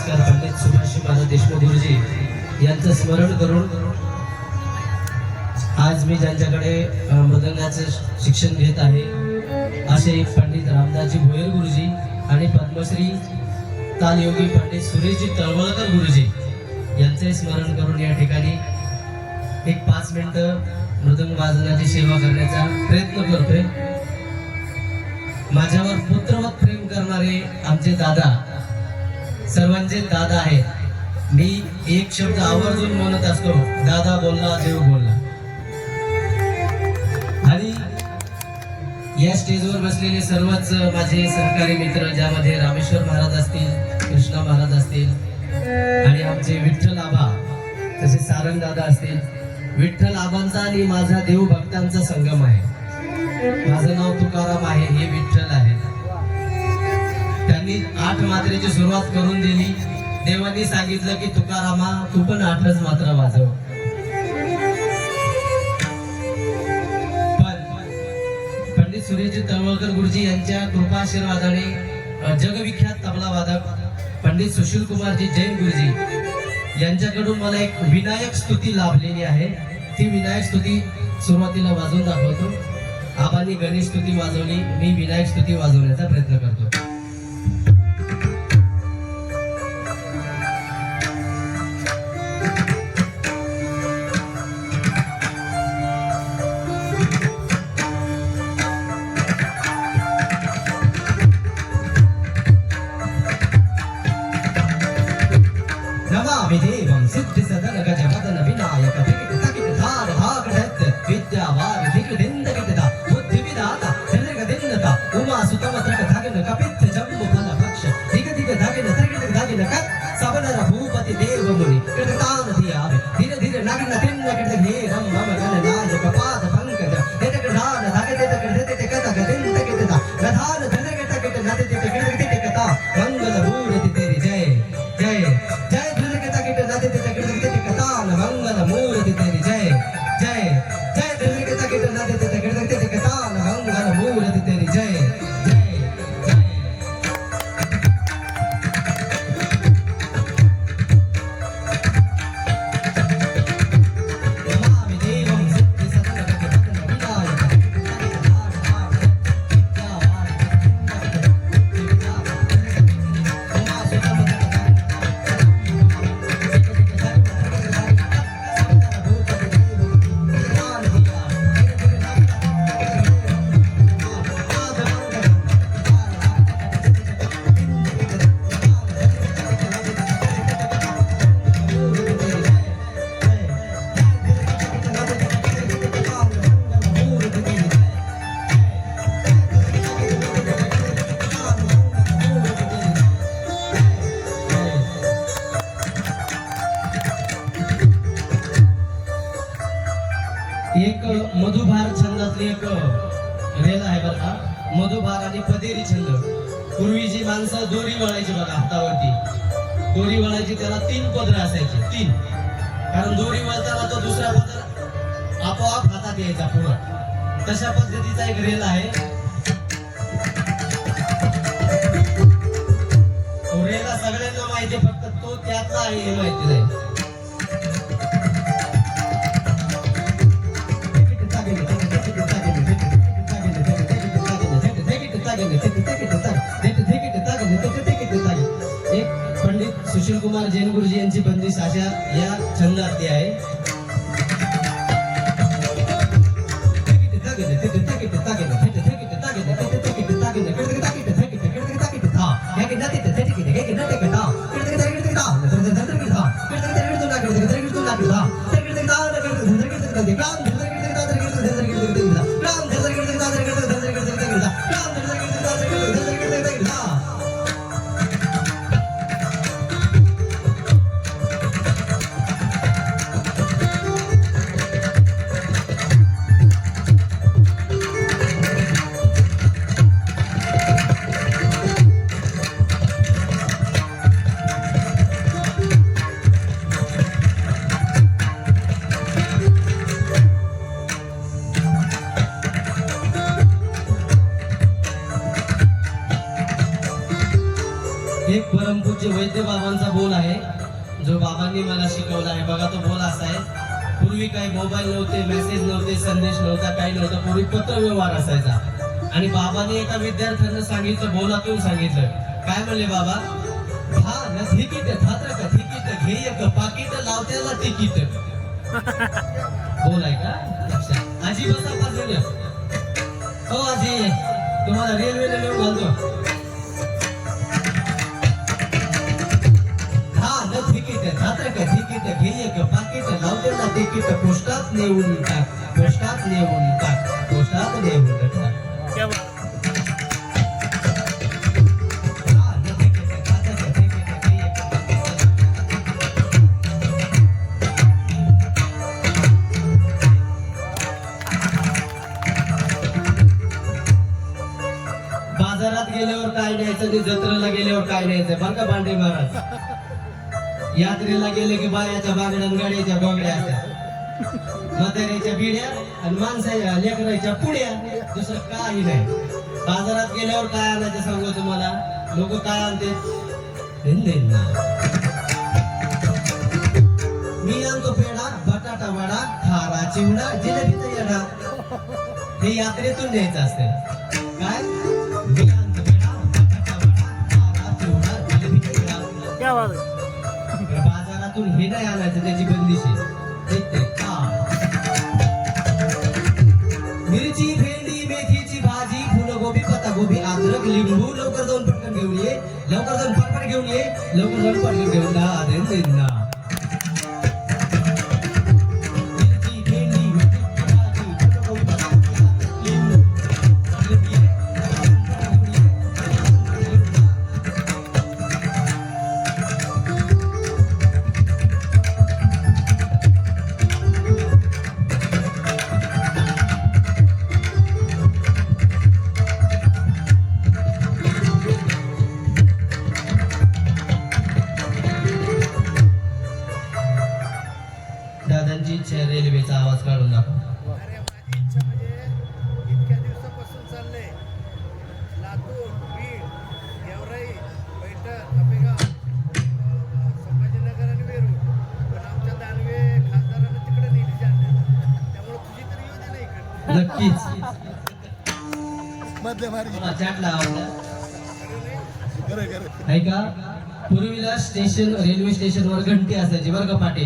इतिहासकार पंडित सुभाषी महाराज देशमुख गुरुजी यांचं स्मरण करून आज मी ज्यांच्याकडे अ, मृदंगाचं शिक्षण घेत आहे असे पंडित रामदासजी भोयर गुरुजी आणि पद्मश्री तालयोगी पंडित सुरेशजी तळवळकर गुरुजी यांचे स्मरण करून या ठिकाणी एक पाच मिनिटं मृदंग वाजनाची सेवा करण्याचा प्रयत्न करतोय. माझ्यावर पुत्रवत प्रेम करणारे आमचे दादा सर्वांचे दादा आहेत मी एक शब्द आवर्जून म्हणत असतो दादा बोलला देव बोलला. आणि या स्टेजवर बसलेले सर्वच माझे सहकारी मित्र ज्यामध्ये रामेश्वर महाराज असतील कृष्णा महाराज असतील आणि आमचे विठ्ठल आबा तसे सारंग दादा असतील विठ्ठल आबांचा आणि माझा देव भक्तांचा संगम आहे. माझं नाव तुकाराम आहे हे विठ्ठल आहे. त्यांनी आठ मात्रेची सुरुवात करून दिली. देवानी सांगितलं की तुकारामा तू पण आठच मात्रा वाजव. पण पंडित सुरेशजी तळवळकर गुरुजी यांच्या कृपाशीर्वादाने जगविख्यात तबला वादक पंडित सुशील कुमारजी जैन गुरुजी यांच्याकडून मला एक विनायक स्तुती लाभलेली आहे. ती विनायक स्तुती सुरुवातीला वाजवून दाखवतो. आबांनी गणेश स्तुती वाजवली. मी विनायक स्तुती वाजवण्याचा प्रयत्न करतो. नमामि देवं सिद्धिसदन गजवदन विनायक विकट तकिट धार भाग धत्त विद्यावार दिग्दिन्द विदता बुद्धि विदाता त्रिग दिन्नता उमा सुतम त्रक धगन कपित्त जम्बु फल भक्ष दिग दिग धगन त्रिग धगन कत सबनर भूपति देव मुनि कृततान धियावे धीरे धीरे नग्न तिन्न कृत घेरम मम वळायची बघा हातावरती. दोरी वळायची त्याला तीन पदर असायचे. तीन. कारण दोरी वळताना तो दुसरा पदर आपोआप हातात यायचा पुढं. तशा पद्धतीचा एक रेल आहे. रेला सगळ्यांना माहिती फक्त तो त्यातला आहे हे माहिती नाही. कुमार जैन गुरुजी यांची बंदिश अशा या छंदातली आहे. हे परमपूज्य वैद्य बाबांचा बोल आहे. जो बाबांनी मला शिकवला आहे. बघा तो बोल असा आहे. पूर्वी काही मोबाईल नव्हते मेसेज नव्हते संदेश नव्हता काही नव्हता. पूर्वी पत्र व्यवहार असायचा. आणि बाबांनी एका विद्यार्थ्यांना सांगितलं बोलातून सांगितलं. काय म्हणले बाबा? हा न तिकीट थात्रक तिकीट घेयक पाकिट लावत्याला तिकीट बोल आहे का? आजी बसा बाजूला हो आजी तुम्हाला रेल्वेने नेऊन घालतो. तिकीट थात्रक तिकीट घेयक पाकिट लावत्याला तिकीट पोस्टात नेऊन टाक पोस्टात नेऊन टाक पोस्टात नेऊन टाक. बाजारात गेल्यावर काय न्यायचं ते जत्रेला गेल्यावर काय न्यायचं? बरं का पांडे महाराज यात्रेला गेले की बायाच्या बांगड्या आणि गाड्याच्या गोंगड्या असतात. म्हाताऱ्याच्या बिड्या आणि माणसाच्या लेकराच्या पुड्या. दुसरं काही नाही. बाजारात गेल्यावर काय आणायचं सांगू तुम्हाला? लोक काय आणते? मी आणतो पेढा बटाटा वडा खारा चिवडा जिलेबीचा येडा. हे यात्रेतून न्यायचं असते. काय? मी आणतो पेढा बटाटा वडा खारा चिवडा जिलेबीचा येडा. बाजारातून हे नाही आणायचं त्याची बंदिश का? मिरची भेंडी मेथीची भाजी फुलगोबी पत्तागोबी अद्रक लिंबू लवकर जाऊन पटकन घेऊन ये. लवकर जाऊन पटकन घेऊन ये. लवकर जाऊन पटकन घेऊन ना दादांची इच्छा आहे रेल्वेचा आवाज काढून दाखव. म्हणजे इतक्या दिवसापासून चाललंय. लातूर बीड गेवराई पैठण आपेगाव अं, संभाजीनगर आणि वेरूळ. पण आमच्या दानवे खासदारानं तिकडे नेली त्यामुळे तुझी तरी इकडे. नक्कीच. मधले मार्गी मला चॅट लावला खरं खरं. आहे का पूर्वीला स्टेशन रेल्वे स्टेशनवर घंटी असायची बरं का पाटे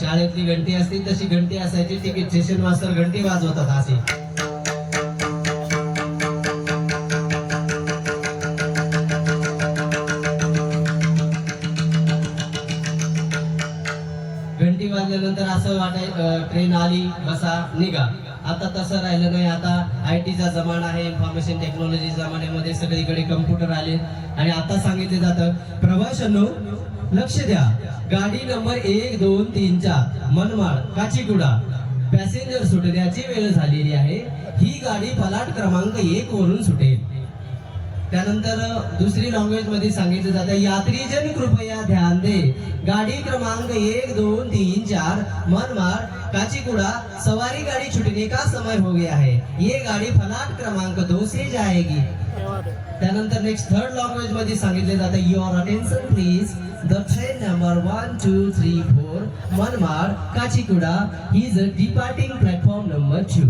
शाळेतली घंटी असती तशी घंटी असायची. तिकीट स्टेशन मास्तर घंटी वाजवतात असे घंटी वाजल्यानंतर असं वाटाय ट्रेन आली बसा निघा. आता तसं राहिलं नाही. आता आय टीचा जमाना आहे इन्फॉर्मेशन टेक्नॉलॉजी जमान्यामध्ये सगळीकडे कम्प्युटर आले. आणि आता सांगितलं जातं प्रवाशांनो लक्ष द्या. गाडी नंबर एक दोन तीन चार. मनमाड काचीगुडा. पॅसेंजर सुटण्याची वेळ झालेली आहे. ही गाडी फलाट क्रमांक एक वरून सुटेल. त्यानंतर दुसरी लँग्वेजमध्ये सांगितलं जातं यात्रीजन कृपया ध्यान दे. गाड़ी क्रमांक एक दोन तीन चार मनमाड काचीगुड़ा सवारी गाड़ी छुटने का समय हो गया है? ये गाड़ी फलाट क्रमांक दो से जाएगी. त्यानंतर नेक्स्ट थर्ड लँग्वेजमध्ये सांगितले जातं your attention please the train number one two three four Manmad Kacheguda is departing platform number two